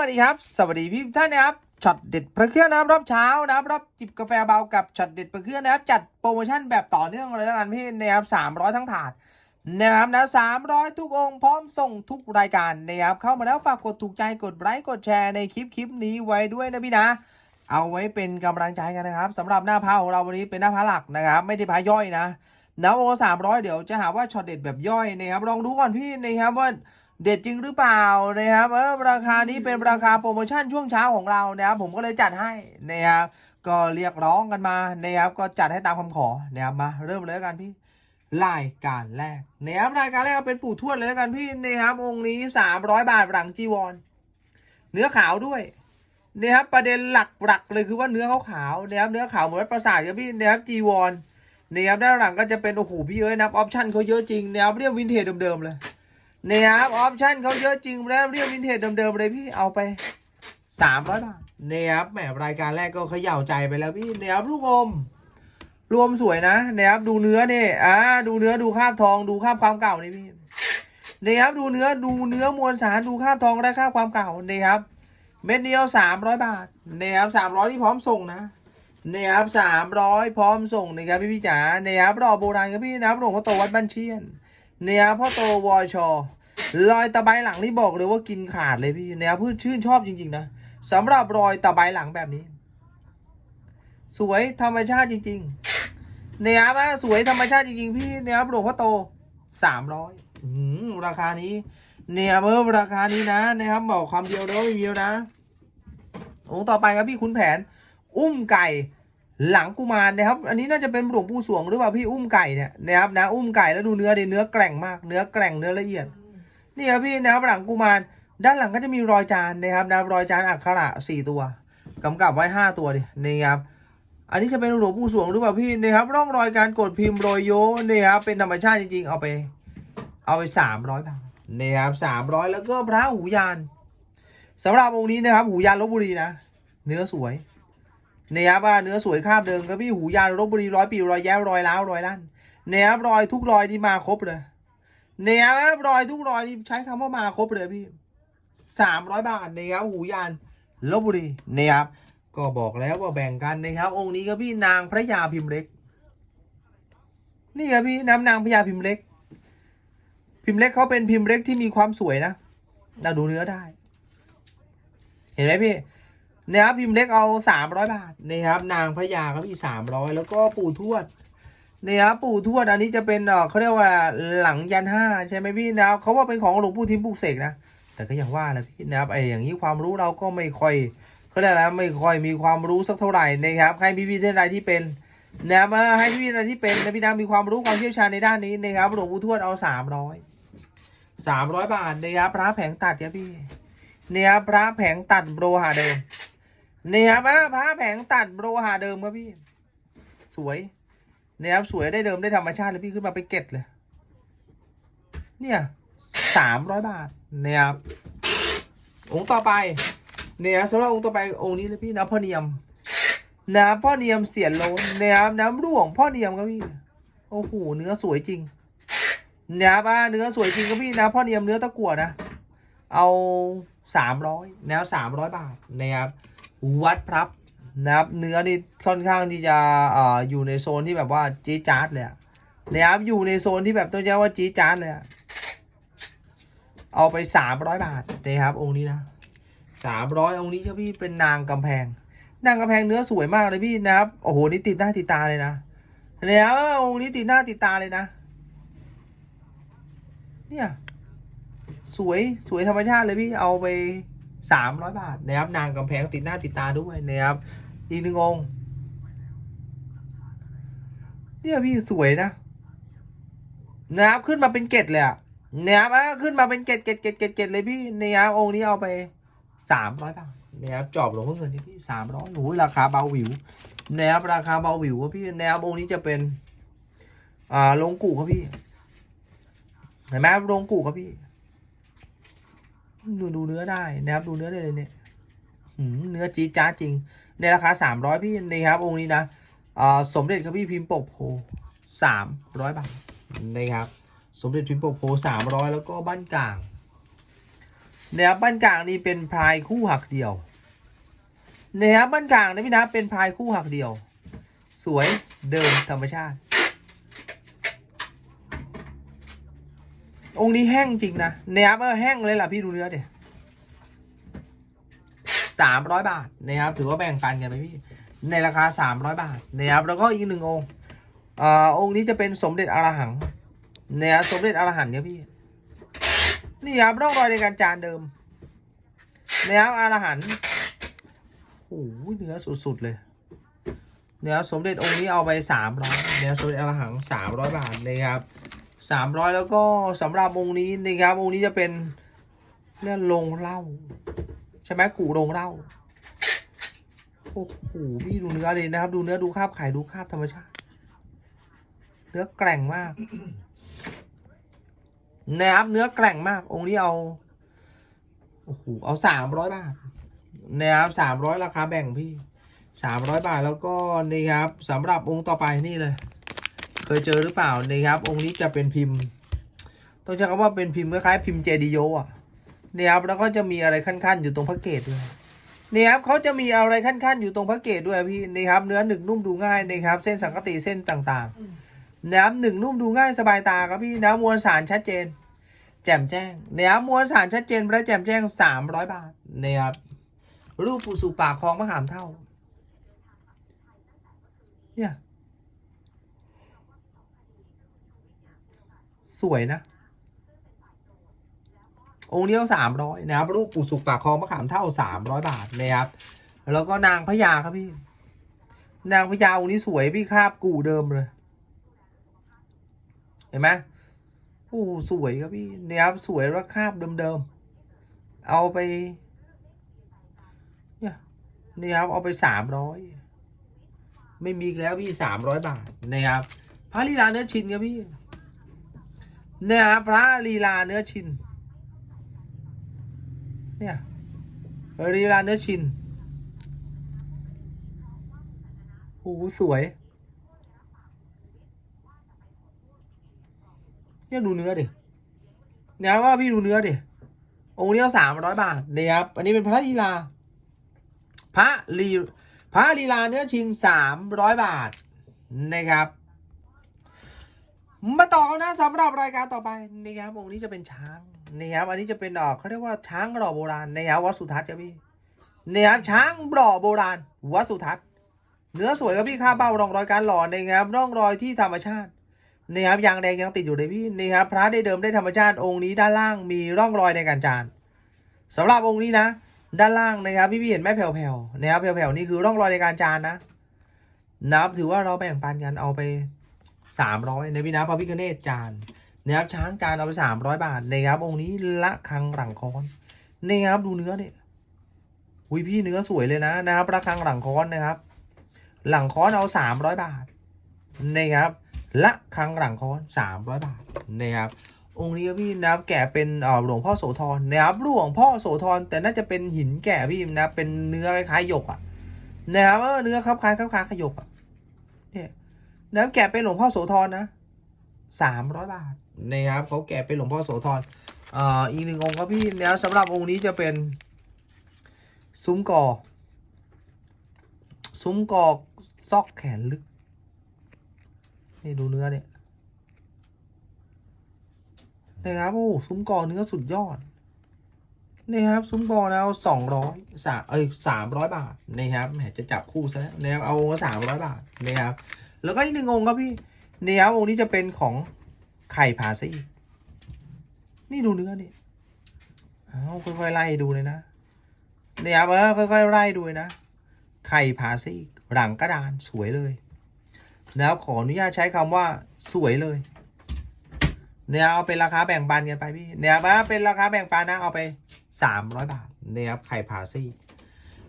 วัสดีครับ สวัสดีพี่ท่านนะครับช็อตเด็ดประเครื่องนะครับรอบเช้านะครับรับจิบกาแฟเบากับช็อตเด็ดประเครื่องนะครับ จัดโปรโมชั่นแบบต่อเนื่องเลยแล้วกันพี่นะครับสามร้อยทั้งถาดนะครับนะสามร้อยทุกองค์พร้อมส่งทุกรายการนะครับเข้ามาแล้วฝากกดถูกใจกดไลค์กดแชร์ในคลิปคลิปนี้ไว้ด้วยนะพี่นะ เอาไว้เป็นกำลังใจกันนะครับสำหรับหน้าพระของเราวันนี้เป็นหน้าพระหลักนะครับ ไม่ได้พระย่อยนะนะโอสามร้อยเดี๋ยวจะหาว่าช็อตเด็ดแบบย่อยนะครับลองดูก่อนพี่นะครับว่า เด็ดจริงหรือเปล่านะครับเออราคานี้เป็นราคาโปรโมชั่นช่วงเช้าของเรานะครับผมก็เลยจัดให้นะครับก็เรียกร้องกันมานะครับก็จัดให้ตามคำขอนะครับมาเริ่มเลยแล้วกันพี่รายการแรกนะครับรายการแรกเป็นปู่ทวดเลยแล้วกันพี่นะครับองค์นี้สามร้อยบาทหลังจีวร เนื้อขาวด้วยนะครับประเด็นหลักๆเลยคือว่าเนื้อเขาขาวนะครับเนื้อขาวเหมือนประสาทครับพี่นะครับจีวรนะครับด้านหลังก็จะเป็นโอ้โหพี่เอ้ยนะครับออปชั่นเขาเยอะจริงนะครับเรียกวินเทจเดิมๆเลย เนี่ยครับ ออปชั่นเขาเยอะจริงแล้วเรียกวินเทจเดิมๆเลยพี่เอาไปสามร้อยบาทเนี่ยครับแหมรายการแรกก็เขย่าใจไปแล้วพี่เนี่ยครับลูกอมรวมสวยนะเนี่ยครับดูเนื้อเนี่ยอ่าดูเนื้อดูคาบทองดูคาบความเก่านี่พี่เนี่ยครับดูเนื้อดูเนื้อมวลสารดูคาบทองและคาบความเก่าเนี่ยครับ เม็ดเดียวสามร้อยบาทเนี่ยครับสามร้อยที่พร้อมส่งนะเนี่ยครับสามร้อยพร้อมส่งนะครับพี่พี่จ๋าเนี่ยครับรอโบราณครับพี่นะครับหลวงพ่อโตวัดบ้านเชียน เนี่ยพ่อโตวอชอรอยตะไบหลังนี่บอกเลยว่ากินขาดเลยพี่เนี่ยพื่อชื่นชอบจริง ๆ นะสำหรับรอยตะไบหลังแบบนี้ สวยธรรมชาติจริง ๆ เนี่ยว่าสวยธรรมชาติจริงๆ พี่เนี่ยหลวงพ่อโตสามร้อยราคานี้ เนี่ยเพิ่มราคานี้นะนะครับบอกความเดียวแล้วไม่มีแล้วนะองต่อไปครับพี่คุณแผน อุ้มไก่ หลังกุมารนะครับ อันนี้น่าจะเป็นหลวงปู่สวงหรือเปล่าพี่อุ้มไก่เนี่ยนะครับนะอุ้มไก่แล้วดูเนื้อดิเนื้อแกร่งมาก เนื้อแกร่งเนื้อละเอียดนี่ครับพี่นะครับหลังกุมารด้านหลังก็จะมีรอยจานนะครับนะรอยจานอักขระสี่ตัวกำกับไว้ห้าตัวดินี่ครับอันนี้จะเป็นหลวงปู่สวงหรือเปล่าพี่นะครับร่องรอยการกดพิมพ์รอยโยนี่ครับเป็นธรรมชาติจริงๆเอาไป เอาไปสามร้อยบาทนี่ครับสามร้อยแล้วก็พระหูยานสำหรับองค์นี้นะครับ หูยานลบบุรีนะเนื้อสวย นี่ยครับว่าเนื้อสวยคาบเดิมครับพี่หูยานลบบุรีร้อยปีรอยแย้รอยล้าวรอยลั่นเนี่ยครับรอยทุกรอยที่มาครบเลยเนี่ยครับรอยทุกรอยนี่ใช้คำว่ามาครบเลยพี่สามร้อยบาทเนยครับหูยานลบบุรีเนยครับก็บอกแล้วว่าแบ่งกันนะครับ องค์นี้ครับพี่นางพระยาพิมพ์เล็ก นี่ครับพี่น้ำนางพระยาพิมพ์เล็ก พิมพ์เล็กเขาเป็นพิมพ์เล็กที่มีความสวยนะเราดูเนื้อได้ เห็นไหมพี่ นี่ยครับพิมพ์เล็กเอาสามร้อยบาทนี่ครับ นางพระยาครับพี่สามร้อยแล้วก็ปู่ทวดนี่ครับปู่ทวดอันนี้จะเป็นเขาเรียกว่าหลังยันห้าใช่ไหมพี่นะครับเขาว่าเป็นของหลวงปู่ทิมปลูกเสกนะแต่ก็อย่างว่าแหละพี่นะครับไอ้อย่างนี้ความรู้เราก็ไม่ค่อยเขาเรียกอะไรไม่ค่อยมีความรู้สักเท่าไหร่นะครับให้พี่พี่ท่านใดที่เป็นนะครับให้พี่พี่ท่านใดที่เป็นนะพี่นะมีความรู้ความเชี่ยวชาญในด้านนี้นะครับหลวงปู่ทวดเอาสามร้อยสามร้อยบาทนะครับพระแผงตัดครับพี่เนี่ยครับพระแผงตัดโบรหาเดิม เนี่ครับอะผ้าแผงตัดโรหาเดิมครับพี่ สวยเนี่ยครับสวยได้เดิมได้ธรรมชาติเลยพี่ขึ้นมาเป็นเกตเลย เนี่ยสามร้อยบาทเนี่ยครับองค์ต่อไปเนี่ยสำหรับองค์ต่อไปองค์นี้เลยพี่นะพ่อเนียมนะพ่อเนียมเสียนโลนเนี่ยครับน้ำร่วงพ่อเนียมครับพี่โอ้โหเนื้อสวยจริงเนี่ยครับอะเนื้อสวยจริงครับพี่นะพ่อเนียมเนื้อตะกั่วนะเอาสามร้อยแนวสามร้อยบาทนะครับ วัดพรับนะครับ เนื้อนี่ค่อนข้างที่จะอ่ออยู่ในโซนที่แบบว่าจี๊ดจ๊าดเลยนะครับ อยู่ในโซนที่แบบต้องใช้ว่าจี๊ดจ๊าดเลยอะเอาไปสามร้อยบาทนะครับ องค์นี้นะสามร้อยองค์นี้ครับพี่เป็นนางกำแพง นางกำแพงเนื้อสวยมากเลยพี่นะครับ โอ้โหนี่ติดหน้าติดตาเลยนะเนี่ยองค์นี้ติดหน้าติดตาเลยนะ เนี่ย สวยสวยธรรมชาติเลยพี่เอาไป สามร้อยบาทนะครับ นางกำแพงติดหน้าติดตาด้วยนะครับ อีกหนึ่งองค์เนี่ยพี่สวยนะนะครับ ขึ้นมาเป็นเกตเลยอะนะครับอะขึ้นมาเป็นเกตเกตเกตเกตเกตเลยพี่นะครับองค์นี้เอาไปสามร้อยบาทนะครับจอบหลวงพ่อเงินนี่พี่สามร้อยโอ้ยราคาเบาหวิวนะครับราคาเบาหวิวครับพี่นะครับองค์นี้จะเป็น อ่าลงกูครับพี่เห็นไหมลงกูครับพี่ ดูดูเนื้อได้นะครับดูเนื้อได้เลยเนี่ยหืมเนื้อจี๊ดจ้าจริง ในราคาสามร้อยพี่นี่ครับองค์นี้นะอ่าสมเด็จครับพี่พิมพ์ปกโพสามร้อยบาทนี่ครับ สมเด็จพิมพ์ปกโพสามร้อยแล้วก็บ้านกลางนะครับบ้านกลางนี่เป็นพลายคู่หักเดียวนะครับบ้านกลางนะพี่นะเป็นพลายคู่หักเดียว สวยเดิมธรรมชาติ องค์นี้แห้งจริงนะเนะครับเออแห้งเลยล่ะพี่ดูเนื้อเดี๋ยสามร้อยบาทนะครับถือว่าแบ่งปันกันไหมพี่ ในราคาสามร้อยบาทนะครับแล้วก็อีกหนึ่งองค์อ่าองค์นี้จะเป็นสมเด็จอรหังนะครับสมเด็จอรหันเนี่ยพี่นี่ครับร่องรอยในการจานเดิมนะครับอรหันโอ้โหเนื้อสุดๆเลยเนะครับสมเด็จองค์นี้เอาไปสามร้อยเนะครับสมเด็จอรหังสามร้อยบาทนะครับ สามร้อยแล้วก็สำหรับองค์นี้นะครับองค์นี้จะเป็นเรื่องลงเล้าใช่ไหมกูลงเล้าโอ้โหพี่ดูเนื้อเลยนะครับ ดูเนื้อดูคาบไข่ดูคาบธรรมชาติ เนื้อแกร่งมากนะครับเนื้อแกร่งมาก องค์นี้เอาโอ้โหเอาสามร้อยบาทนะครับสามร้อยราคาแบ่งพี่สามร้อยบาทแล้วก็นี่ครับสำหรับองค์ต่อไปนี่เลย เคยเจอหรือเปล่านี่ครับ องค์นี้จะเป็นพิมพ์ ต้องใช้คำว่าเป็นพิมพ์คล้ายๆพิมพ์เจดีโยอะนี่ครับแล้วก็จะมีอะไรขั้นๆอยู่ตรงพระเกตด้วยนี่ครับเขาจะมีอะไรขั้นๆอยู่ตรงพระเกตด้วยพี่นี่ครับเนื้อหนึ่งนุ่มดูง่ายนะครับ เส้นสังกติเส้นต่างๆนะครับหนึ่งนุ่มดูง่ายสบายตาครับพี่นะมวลสารชัดเจน แจ่มแจ้งนะครับมวลสารชัดเจนและแจ่มแจ้งสามร้อยบาทนะครับรูปปูสู่ปากคลองมะขามเท่า เนี่ย สวยนะ องค์เดียวสามร้อยนะครับรูปปู่สุกปากคลองมะขามเท่าสามร้อยบาทนะครับ แล้วก็นางพญาครับพี่ นางพญาองค์นี้สวยพี่คาบกู่เดิมเลย เห็นไหมโอ้สวยครับพี่นี่ยครับสวยแล้วคาบเดิมๆเอาไป เนี่ยนี่ครับเอาไปสามร้อยไม่มีแล้วพี่สามร้อยบาทนะครับพระลีลาเนื้อชินครับพี่ เนี่ยครับพระลีลาเนื้อชิน เนี่ยลีลาเนื้อชินโอ้โหสวย เนี่ยดูเนื้อดิเนี่ยว่าพี่ดูเนื้อดิองค์นี้เอาสามร้อยบาทเนี่ยครับ อันนี้เป็นพระลีลา พระลีพระลีลาเนื้อชินสามร้อยบาทนะครับ มาต่อกันนะสำหรับรายการต่อไปนี่ครับองค์นี้จะเป็นช้างนี่ครับอันนี้จะเป็นเออเขาเรียกว่าช้างหล่อโบราณนะครับวัดสุทัศน์ครับพี่นี่ครับช้างหล่อโบราณวัดสุทัศน์เนื้อสวยครับพี่ค่าเบ้าร่องรอยการหล่อนะครับร่องรอยที่ธรรมชาตินี่ครับยางแดงยังติดอยู่เลยพี่นี่ครับพระได้เดิมได้ธรรมชาติองค์นี้ด้านล่างมีร่องรอยในการจานสำหรับองค์นี้นะ ด้านล่างนะครับพี่พี่เห็นไหมแผ่วๆนะครับแผ่วๆนี่คือร่องรอยในการจานนะนับถือว่าเราแบ่งปันกันเอาไป สามร้อยในพี่นะพระพิคเนตจานนะครับช้างจานเอาไปสามร้อยบาทนะครับองค์นี้ละคังหลังคอนนี่ครับดูเนื้อเนี่ยอุ้ยพี่เนื้อสวยเลยนะนะครับระคังหลังคอนนะครับ หลังคอนเอาสามร้อยบาทนะครับละคังหลังคอนสามร้อยบาทนะครับองค์นี้พี่นะครับแกะเป็นหลวงพ่อโสธรนะครับหลวงพ่อโสธรแต่น่าจะเป็นหินแกะพี่นะเป็นเนื้อคล้ายๆหยกอะนะครับเออเนื้อครับคล้ายๆคล้ายๆขยกอะ แล้วแกะเป็นหลวงพ่อโสธรนะสามร้อยบาทนะครับเขาแกะเป็นหลวงพ่อโสธรอ่าอีกหนึ่งองค์ครับพี่แล้วสำหรับองค์นี้จะเป็น ซุ้มกอซุ้มกอซอกแขนลึก นี่ดูเนื้อเนี่ยนะครับโอ้ซุ้มกอเนื้อสุดยอดนี่ครับซุ้มกอแล้วสองร้อยสามเอ้ยสามร้อยบาทนี่ครับแหมจะจับคู่ซะแล้วนะครับเอาสามร้อยบาทนี่ครับ แล้วก็อีกหนึ่งองค์ครับพี่นี่ครับองค์นี้จะเป็นของไข่ผาซี่นี่ดูเนื้อนี่เอาค่อยๆไล่ดูเลยนะนี่ครับเออค่อยๆไล่ดูเลยนะ ไข่ผาซี่หลังกระดานสวยเลยนะครับขออนุญาตใช้คำว่าสวยเลยเนี่ยเอาเป็นราคาแบ่งปันกันไปพี่เนี่ยมาเป็นราคาแบ่งปันนะเอาไปสามร้อยบาทเนี่ยครับไข่ผาซี่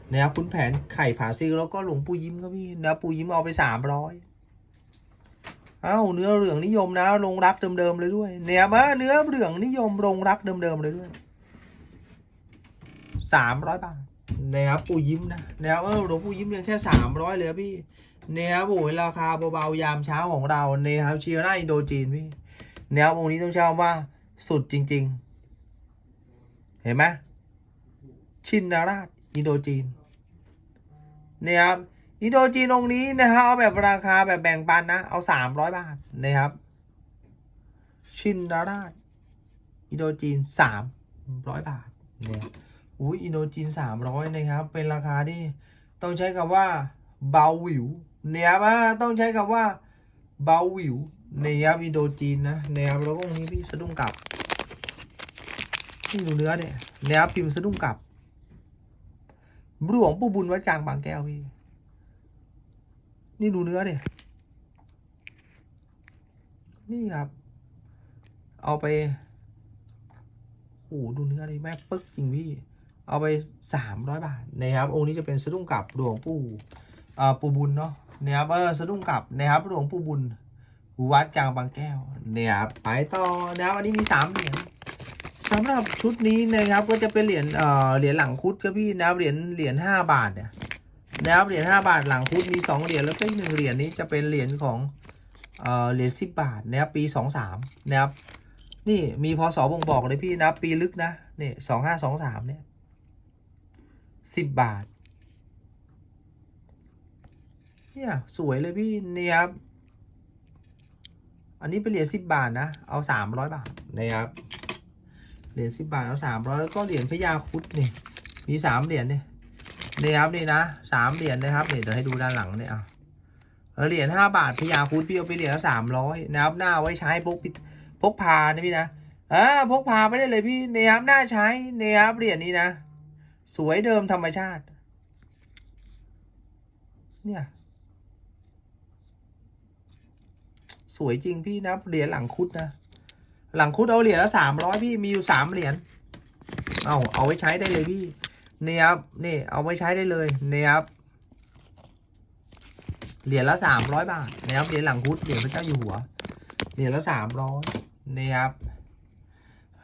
เนี่ยครับคุณแผนไข่ผาซี่แล้วก็หลวงปู่ยิ้มครับพี่เนี่ยปู่ยิ้มเอาไปสามร้อย อ้าเนื้อเหลืองนิยมนะลงรักเดิมๆเลยด้วย เนี่ยมาเนื้อเหลืองนิยมลงรักเดิมๆเลยด้วยสามร้อยบาทนะครับปูยิ้มนะนะครับเออหลวงปู่ยิ้มเพียงแค่สามร้อยเลยพี่นี่ยครับโอ้ยราคาเบาๆยามเช้าของเราเนี่ยครับเชียร์ไนอินโดจีนพี่นี่ยครับองค์นี้ต้องเช่าว่าสุดจริง ๆ เห็นไหมชินนาราชอินโดจีนนี่ยครับ อินโดจีนองนี้นะครับเอาแบบราคาแบบแบ่งปันนะ เอาสามร้อยบาทนะครับ ชินนาราชอินโดจีนสามร้อยบาทเนี่ยอุ้ยอินโดจีนสามร้อยนะครับ เป็นราคาที่ต้องใช้คำว่าเบาหวิวเนี่ยว่าต้องใช้คำว่าเบาหวิวเนี่ยอินโดจีนนะเนี่ยแล้วก็องค์นี้พี่สะดุ้งกลับนี่ดูเนื้อเนี่ยเนี่ยพิมพ์สะดุ้งกลับหลวงปู่บุญวัดกลางบางแก้วพี่ นี่ดูเนื้อเนี่ยนี่ครับ เอาไปโอ้โหดูเนื้อดิแม่ปึ๊กจริงพี่ เอาไปสามร้อยบาทนะครับ องค์นี้จะเป็นสะดุ้งกลับหลวงปู่อ่าปู่บุญเนาะนะครับเออสะดุ้งกลับนะครับหลวงปู่บุญวัดกลางบางแก้วเนี่ยครับไปต่อนะครับอันนี้มีสามเหรียญสำหรับชุดนี้นะครับก็จะเป็นเหรียญเอ่อเหรียญหลังคุดครับพี่นะครับเหรียญเหรียญห้าบาทเนี่ย นะครับเหรียญห้าบาทหลังคุดมีสองเหรียญแล้วก็อีกหนึ่งเหรียญนี้จะเป็นเหรียญของเอ่อเหรียญสิบบาทนะครับปีสองสามนะครับนี่มีพศบ่งบอกเลยพี่นะปีลึกนะนี่สองห้าสองสามเนี่ยสิบบาท เนี่ยสวยเลยพี่นี่ครับ อันนี้เป็นเหรียญสิบบาทนะ เอาสามร้อยบาทนะครับเหรียญสิบบาทเอาสามร้อยแล้วก็เหรียญพญาคุดนี่มีสามเหรียญเนี่ย นี่ครับนี่นะสามเหรียญนะครับเนี่ยเดี๋ยวให้ดูด้านหลังเนี่ยอะเหรียญห้าบาทพญาครุดพี่เอาไปเหรียญละสามร้อยนะครับหน้าไว้ใช้พกพกพานะพี่นะอ่าพกพาไม่ได้เลยพี่เนี่ยครับหน้าใช้เนี่ยครับเหรียญนี้นะ สวยเดิมธรรมชาติ เนี่ย สวยจริงพี่นะเหรียญหลังคุดนะหลังคุดเอาเหรียญละสามร้อยพี่มีอยู่สามเหรียญเอาเอาไว้ใช้ได้เลยพี่ นี่ครับ นี่เอาไว้ใช้ได้เลยนี่ครับ เหรียญละสามร้อยบาทนะครับ เหรียญหลังคุดเหรียญพระเจ้าอยู่หัว เหรียญละสามร้อยนี่ครับ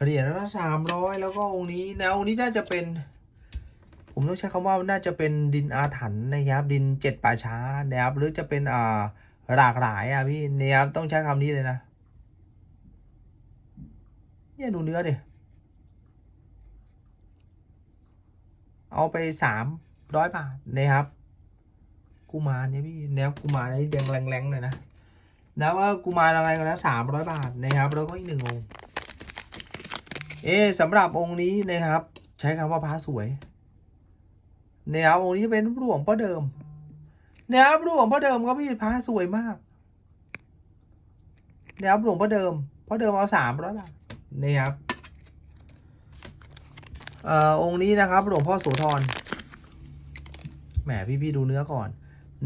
เหรียญละสามร้อยแล้วก็องค์นี้นะองค์นี้น่าจะเป็น ผมต้องใช้คำว่าน่าจะเป็นดินอาถรรพ์นะครับ ดินเจ็ดป่าช้านะครับ หรือจะเป็นอ่าหลากหลายอะพี่นี่ครับต้องใช้คำนี้เลยนะเนี่ยดูเนื้อดิ เอาไปสามร้อยบาทนะครับ กุมารเนี่ยพี่แนวกุมารนี่แดงแรงๆเลยนะแล้วว่ากุมารอะไรกันนะสามร้อยบาทนะครับ แล้วก็อีกหนึ่งองค์เอ๊สำหรับองค์นี้นะครับ ใช้คำว่าพระสวยนะครับองค์นี้เป็นหลวงพ่อเดิมนะครับหลวงพ่อเดิมก็พี่พระสวยมากนะครับหลวงพ่อเดิมพ่อเดิมเอาสามร้อยบาทนี่ครับ เอ่อองค์นี้นะครับหลวงพ่อโสธรแหมพี่พี่ดูเนื้อก่อน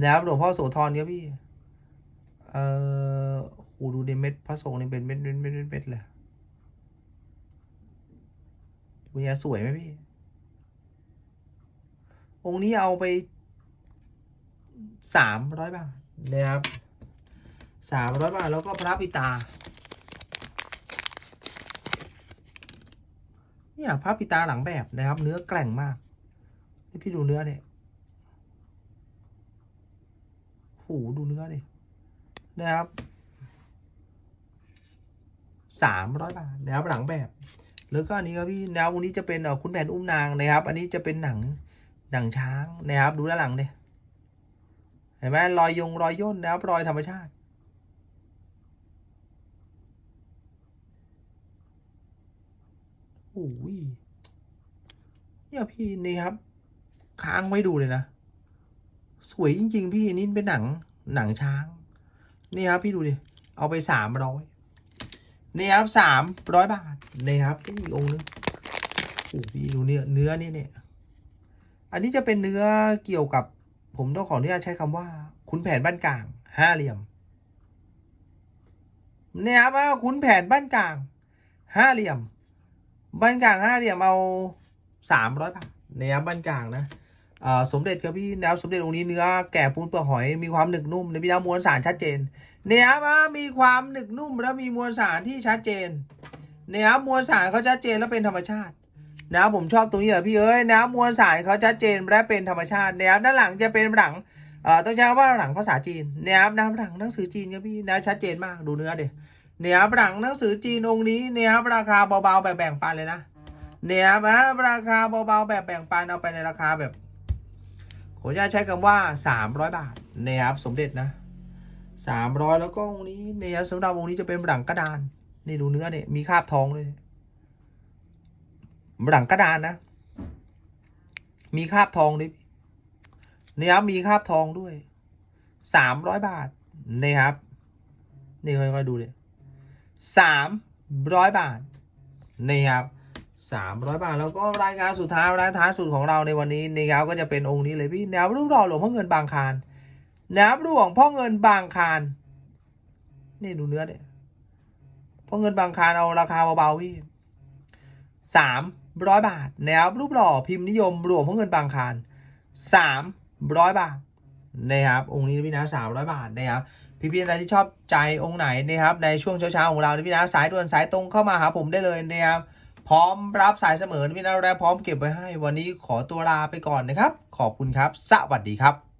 นะครับหลวงพ่อโสธรครับพี่เอ่อโหดูในเม็ดพระสงฆ์นี่เป็นเม็ดเม็ดเม็ดเม็ดเม็ดเลยวิญญาสวยไหมพี่ องค์นี้เอาไปสามร้อยบาทนะครับสามร้อยบาทแล้วก็พระปิตา เนี่ยพระปิตาหลังแบบนะครับ เนื้อแกร่งมาก นี่พี่ดูเนื้อเนี่ยโหดูเนื้อดินะครับสามร้อยบาทนะครับหลังแบบ แล้วก็อันนี้ครับพี่แนววันนี้จะเป็นคุณแผนอุ้มนางนะครับ อันนี้จะเป็นหนังหนังช้างนะครับ ดูด้านหลังดิเห็นไหมรอยยงรอยย่นนะครับรอยธรรมชาติ โอ้ยเนี่ยพี่นี่ครับ ค้างไว้ดูเลยนะ สวยจริง ๆ พี่นี่เป็นหนังหนังช้าง นี่ครับพี่ดูดิ เอาไปสามร้อยนี่ครับสามร้อยบาทนี่ครับอีกองนึงโอ้พี่ดูเนื้อเนื้อนี่เนี่ย อันนี้จะเป็นเนื้อเกี่ยวกับ ผมต้องขออนุญาตใช้คำว่าขุนแผนบ้านกลางห้าเหลี่ยมเนี่ยครับว่าขุนแผนบ้านกลางห้าเหลี่ยม บ้านกลางห้าเหลี่ยมเอาสามร้อยบาทเนี่ยครับบ้านกลางนะสมเด็จครับพี่แนวสมเด็จองค์นี้เนื้อแก่ปูนเปลือกหอยมีความหนึบนุ่มในพี่น้ำมวลสารชัดเจนเนี่ยว่ามีความหนึบนุ่มแล้วมีมวลสารที่ชัดเจนเนี่ยมวลสารเขาชัดเจนแล้วเป็นธรรมชาตินะผมชอบตรงนี้แหละพี่เอ้ยนะมวลสารเขาชัดเจนและเป็นธรรมชาตินะครับด้านหลังจะเป็นหลังเอ่อต้องใช้คำว่าหลังภาษาจีนนะครับนะหลังหนังสือจีนครับพี่นะชัดเจนมากดูเนื้อเดิ เนี่ยหลังหนังสือจีนองค์นี้เนี่ยครับราคาเบาๆแบบแบ่งปันเลยนะเนี่ยครับอะราคาเบาๆแบบแบ่งปันเอาไปในราคาแบบขออนุญาตใช้คำว่าสามร้อยบาทเนี่ยครับสมเด็จนะสามร้อยแล้วก็องค์นี้เนี่ยครับสำหรับองค์นี้จะเป็นหลังกระดานนี่ดูเนื้อเนี่ยมีคราบทองเลยหลังกระดานนะ มีคราบทองด้วยนี่ครับมีคราบทองด้วยสามร้อยบาทนี่ครับนี่ค่อยๆดูเลย สามร้อยบาทนี่ครับสามร้อยบาท แล้วก็รายการสุดท้ายรายท้ายสุดของเราในวันนี้นี่ครับก็จะเป็นองค์นี้เลยพี่แนวรูปหล่อหลวงพ่อเงินบางคารแนวรูปของพ่อเงินบางคารนี่ดูเนื้อเนี่ยพ่อเงินบางคารเอาราคาเบาๆพี่สามร้อยบาทแนวรูปหล่อพิมพ์นิยมรวมพ่อเงินบางคารสามร้อยบาทนะครับองค์นี้พี่นะสามร้อยบาทนะครับ พี่พี่อะไรที่ชอบใจองค์ไหนนะครับในช่วงเช้าๆของเราพี่นะสายด่วนสายตรงเข้ามาหาผมได้เลยนะครับพร้อมรับสายเสมอพี่นะและพร้อมเก็บไว้ให้ วันนี้ขอตัวลาไปก่อนนะครับ ขอบคุณครับ สวัสดีครับ